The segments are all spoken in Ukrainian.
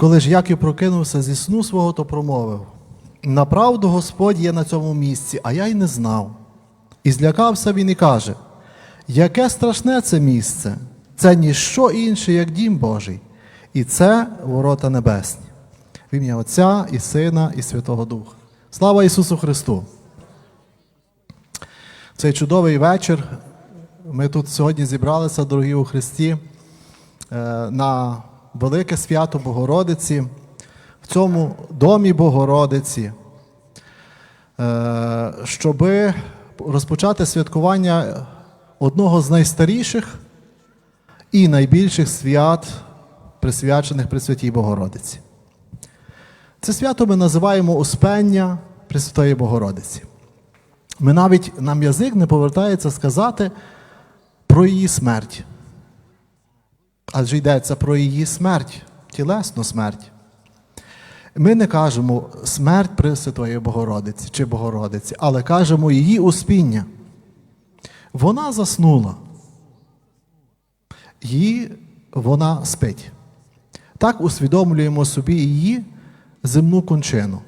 Коли ж Яків прокинувся зі сну свого, то промовив: Направду Господь є на цьому місці, а я й не знав. І злякався він і каже: Яке страшне це місце, це ніщо інше, як дім Божий, і це ворота небесні. В ім'я Отця і Сина, і Святого Духа. Слава Ісусу Христу! Цей чудовий вечір. Ми тут сьогодні зібралися, дорогі у Христі, е, на велике свято Богородиці, в цьому домі Богородиці, е, щоби розпочати святкування одного з найстаріших і найбільших свят, присвячених Пресвятій Богородиці. Це свято ми називаємо Успення Пресвятої Богородиці. Ми навіть нам язик не повертається сказати про її смерть. Адже йдеться про її смерть, тілесну смерть. Ми не кажемо смерть Пресвятої Богородиці чи Богородиці, але кажемо її успіння. Вона заснула. Її вона спить. Так усвідомлюємо собі її земну кончину.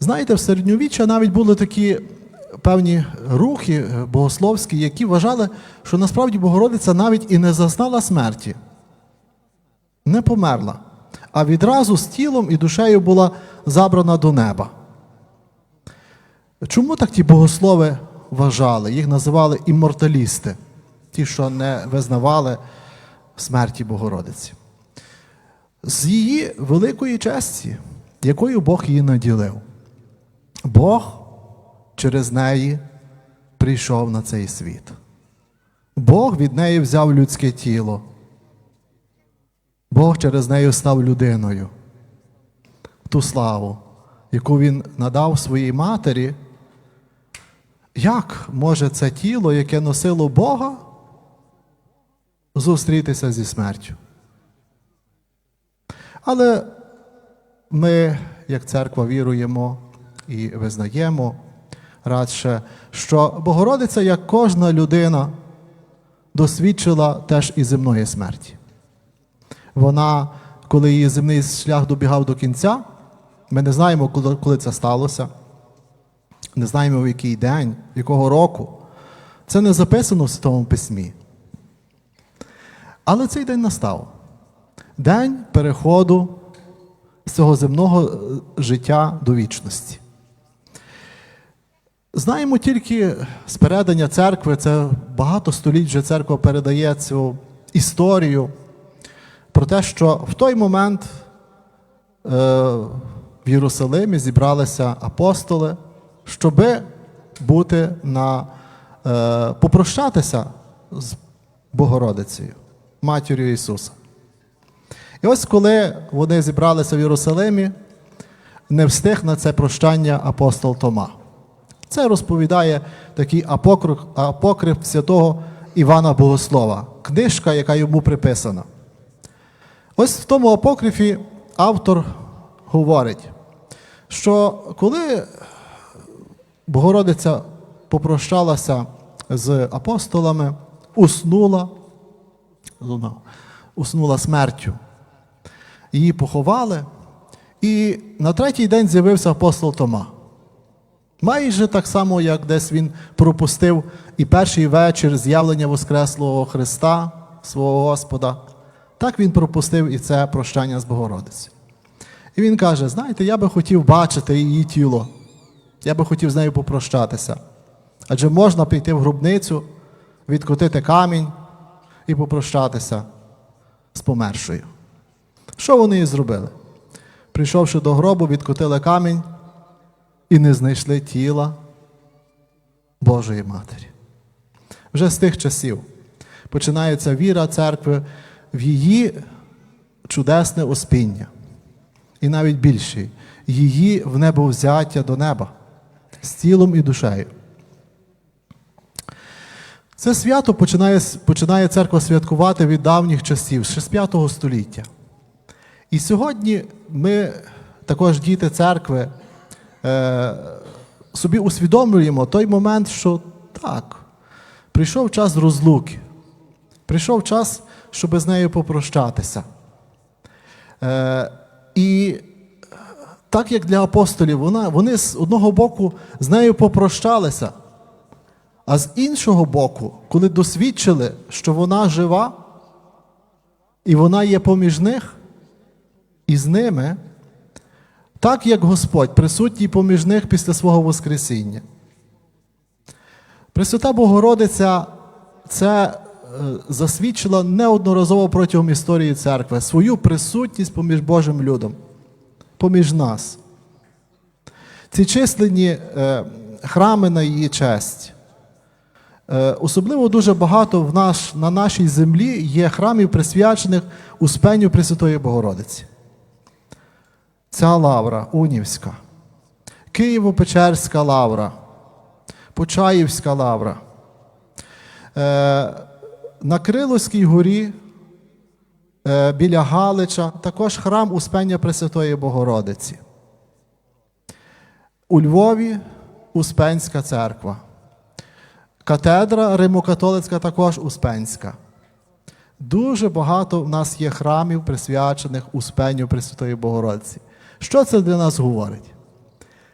Знаєте, в середньовіччя навіть були такі певні рухи богословські, які вважали, що насправді Богородиця навіть і не зазнала смерті, не померла, а відразу з тілом і душею була забрана до неба. Чому так ті богослови вважали? Їх називали імморталісти, ті, що не визнавали смерті Богородиці. З її великої честі, якою Бог її наділив. Бог через неї прийшов на цей світ. Бог від неї взяв людське тіло. Бог через неї став людиною. Ту славу, яку Він надав своїй матері. Як може це тіло, яке носило Бога, зустрітися зі смертю? Але ми, як церква, віруємо і визнаємо радше, що Богородиця, як кожна людина, досвідчила теж і земної смерті. Вона, коли її земний шлях добігав до кінця, ми не знаємо, коли, це сталося, не знаємо, в який день, якого року. Це не записано в Святому Письмі. Але цей день настав. День переходу з цього земного життя до вічності. Знаємо тільки з передання церкви, це багато століть вже церква передає цю історію про те, що в той момент е, в Єрусалимі зібралися апостоли, щоби бути на е, попрощатися з Богородицею, матір'ю Ісуса. І ось коли вони зібралися в Єрусалимі, не встиг на це прощання апостол Тома. Це розповідає такий апокриф, апокриф святого Івана Богослова, книжка, яка йому приписана. Ось в тому апокрифі автор говорить, що коли Богородиця попрощалася з апостолами, уснула, уснула смертю. Її поховали, і на третій день з'явився апостол Тома. Майже так само, як десь він пропустив і перший вечір з'явлення Воскреслого Христа, свого Господа, так він пропустив і це прощання з Богородицею. І він каже: знаєте, я би хотів бачити її тіло, я би хотів з нею попрощатися. Адже можна піти в гробницю, відкотити камінь і попрощатися з помершою. Що вони і зробили? Прийшовши до гробу, відкотили камінь і не знайшли тіла Божої Матері. Вже з тих часів починається віра церкви в її чудесне успіння. І навіть більше, її в небовзяття до неба з тілом і душею. Це свято починає, починає церква святкувати від давніх часів, з 6 століття. І сьогодні ми, також діти церкви, е, собі усвідомлюємо той момент, що так, прийшов час розлуки, прийшов час, щоб з нею попрощатися. Е, і так як для апостолів, вона, вони з одного боку з нею попрощалися, а з іншого боку, коли досвідчили, що вона жива, і вона є поміж них, і з ними, так як Господь присутній поміж них після свого Воскресіння. Пресвята Богородиця це е, засвідчила неодноразово протягом історії церкви свою присутність поміж Божим людом, поміж нас. Ці численні е, храми на її честь. Е, Особливо дуже багато в наш, на нашій землі є храмів, присвячених Успенню Пресвятої Богородиці. Ця лавра Унівська, Києво-Печерська лавра, Почаївська лавра. Е, На Криловській горі е, біля Галича також храм Успення Пресвятої Богородиці. У Львові Успенська церква. Катедра Римокатолицька також Успенська. Дуже багато в нас є храмів, присвячених Успенню Пресвятої Богородиці. Що це для нас говорить?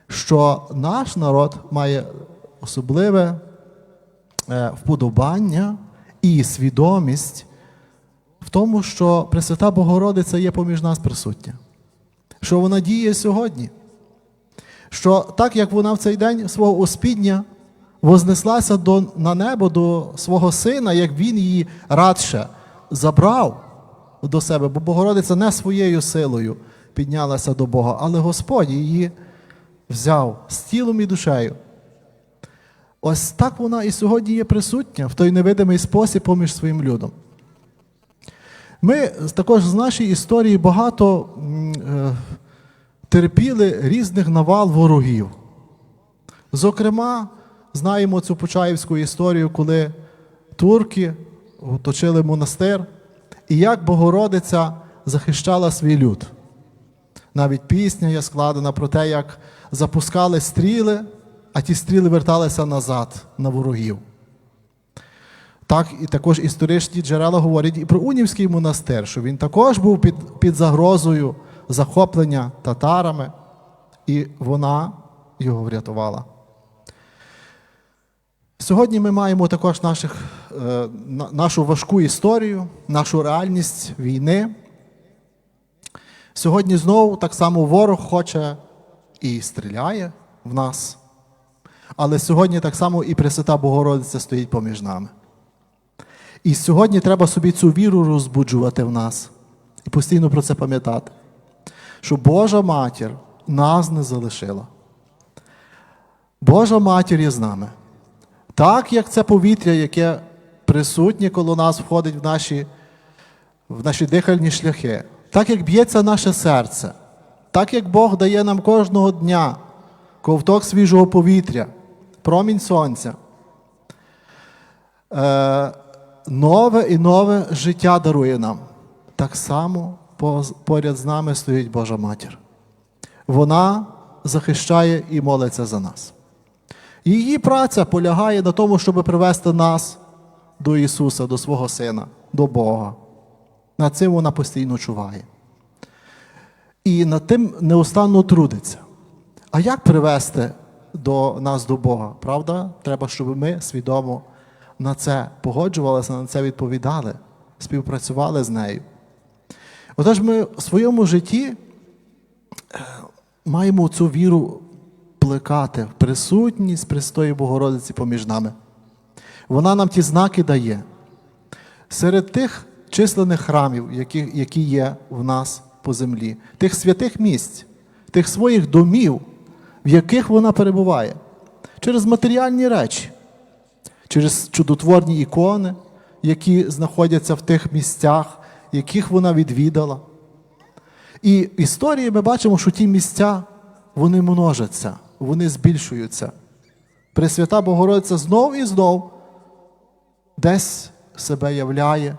Що наш народ має особливе е, вподобання і свідомість в тому, що Пресвята Богородиця є поміж нас присутня, що вона діє сьогодні. Що так як вона в цей день свого успіння вознеслася до, на небо до свого сина, як він її радше забрав до себе, бо Богородиця не своєю силою піднялася до Бога, але Господь її взяв з тілом і душею. Ось так вона і сьогодні є присутня в той невидимий спосіб поміж своїм людом. Ми також з нашої історії багато е, терпіли різних навал ворогів. Зокрема, знаємо цю Почаївську історію, коли турки оточили монастир, і як Богородиця захищала свій люд. Навіть пісня є складена про те, як запускали стріли, а ті стріли верталися назад на ворогів. Так, і також історичні джерела говорять і про Унівський монастир, що він також був під, під загрозою захоплення татарами, і вона його врятувала. Сьогодні ми маємо також наших, е, нашу важку історію, нашу реальність війни. Сьогодні знову так само ворог хоче і стріляє в нас. Але сьогодні так само і Пресвята Богородиця стоїть поміж нами. І сьогодні треба собі цю віру розбуджувати в нас і постійно про це пам'ятати, що Божа матір нас не залишила. Божа матір є з нами. Так як це повітря, яке присутнє коло нас входить в наші, в наші дихальні шляхи, так як б'ється наше серце, так як Бог дає нам кожного дня ковток свіжого повітря, промінь сонця, е, нове і нове життя дарує нам. Так само поряд з нами стоїть Божа Матір. Вона захищає і молиться за нас. Її праця полягає на тому, щоб привести нас до Ісуса, до свого Сина, до Бога. Над цим вона постійно чуває. І над тим неустанно трудиться. А як привести до нас до Бога? Правда? Треба, щоб ми свідомо на це погоджувалися, на це відповідали, співпрацювали з нею. Отож, ми в своєму житті е, маємо цю віру плекати, в присутність Престої Богородиці поміж нами. Вона нам ті знаки дає. Серед тих численних храмів, які, які є в нас по землі, тих святих місць, тих своїх домів, в яких вона перебуває, через матеріальні речі, через чудотворні ікони, які знаходяться в тих місцях, яких вона відвідала. І в історії ми бачимо, що ті місця вони множаться, вони збільшуються. Пресвята Богородиця знов і знов десь себе являє,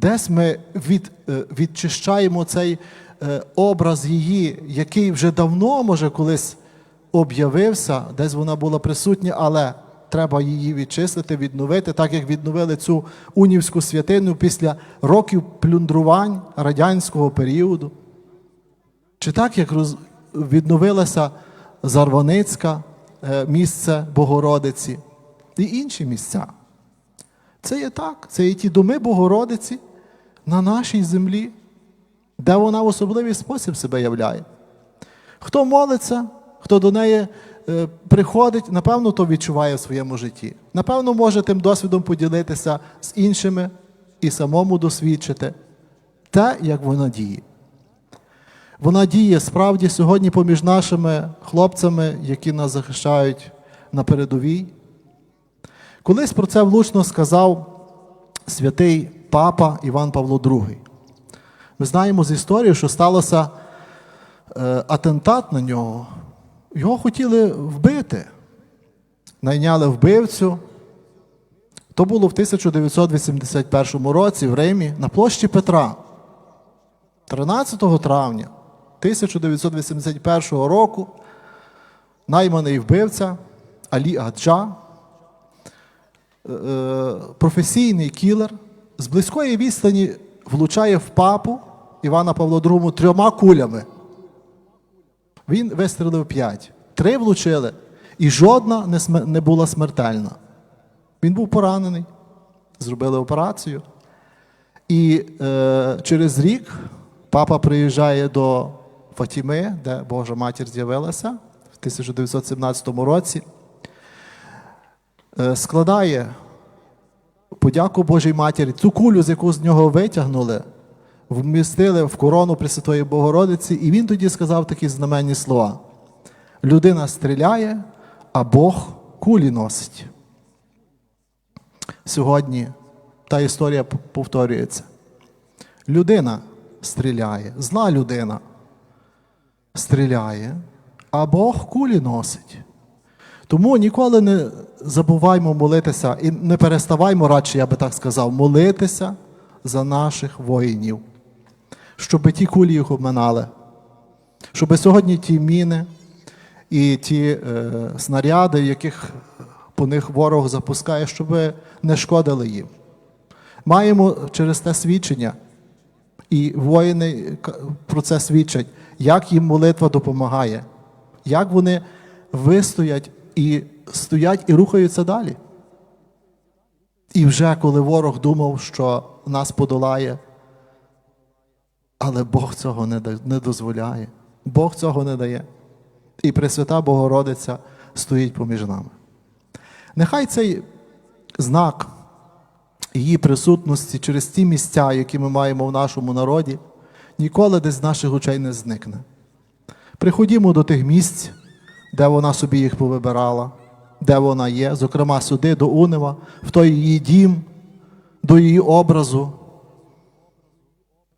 десь ми від, е, відчищаємо цей е, образ її, який вже давно, може, колись об'явився, десь вона була присутня, але треба її відчистити, відновити, так як відновили цю унівську святину після років плюндрувань радянського періоду. Чи так, як відновилася Зарваницька е, місце Богородиці і інші місця. Це є так, це є ті доми Богородиці на нашій землі, де вона в особливий спосіб себе являє. Хто молиться, хто до неї е, приходить, напевно, то відчуває в своєму житті. Напевно, може тим досвідом поділитися з іншими і самому досвідчити те, як вона діє. Вона діє справді сьогодні поміж нашими хлопцями, які нас захищають на передовій. Колись про це влучно сказав святий папа Іван Павло II. Ми знаємо з історії, що сталося е, атентат на нього. Його хотіли вбити. Найняли вбивцю. То було в 1981 році в Римі на площі Петра. 13 травня 1981 року найманий вбивця Алі Аджа, професійний кілер, з близької відстані влучає в папу Івана Павла II трьома кулями. Він вистрелив п'ять. Три влучили, і жодна не, не була смертельна. Він був поранений, зробили операцію. І е, через рік папа приїжджає до Фатіми, де Божа матір з'явилася в 1917 році, е, складає подяку Божій матері, цю кулю, з яку з нього витягнули, вмістили в корону Пресвятої Богородиці, і він тоді сказав такі знаменні слова: людина стріляє, а Бог кулі носить. Сьогодні та історія повторюється. Людина стріляє, зла людина стріляє, а Бог кулі носить. Тому ніколи не забуваймо молитися і не переставаймо, радше, я би так сказав, молитися за наших воїнів, щоб ті кулі їх обминали, щоб сьогодні ті міни і ті е, снаряди, яких по них ворог запускає, щоб не шкодили їм. Маємо через те свідчення, і воїни про це свідчать, як їм молитва допомагає, як вони вистоять і стоять і рухаються далі. І вже коли ворог думав, що нас подолає, але Бог цього не дозволяє, Бог цього не дає. І Пресвята Богородиця стоїть поміж нами. Нехай цей знак її присутності через ті місця, які ми маємо в нашому народі, ніколи десь з наших очей не зникне. Приходімо до тих місць, де вона собі їх повибирала, де вона є, зокрема сюди, до Унева, в той її дім, до її образу,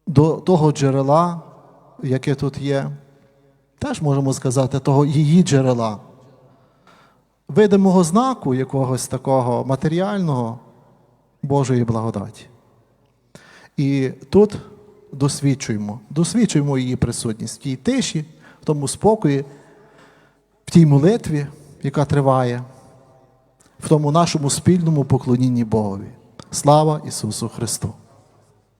до того джерела, яке тут є. Теж можемо сказати, того її джерела. Видимого знаку якогось такого матеріального Божої благодаті. І тут досвідчуємо, досвідчуємо її присутність в тій тиші, в тому спокої, в тій молитві, яка триває, в тому нашому спільному поклонінні Богові. Слава Ісусу Христу!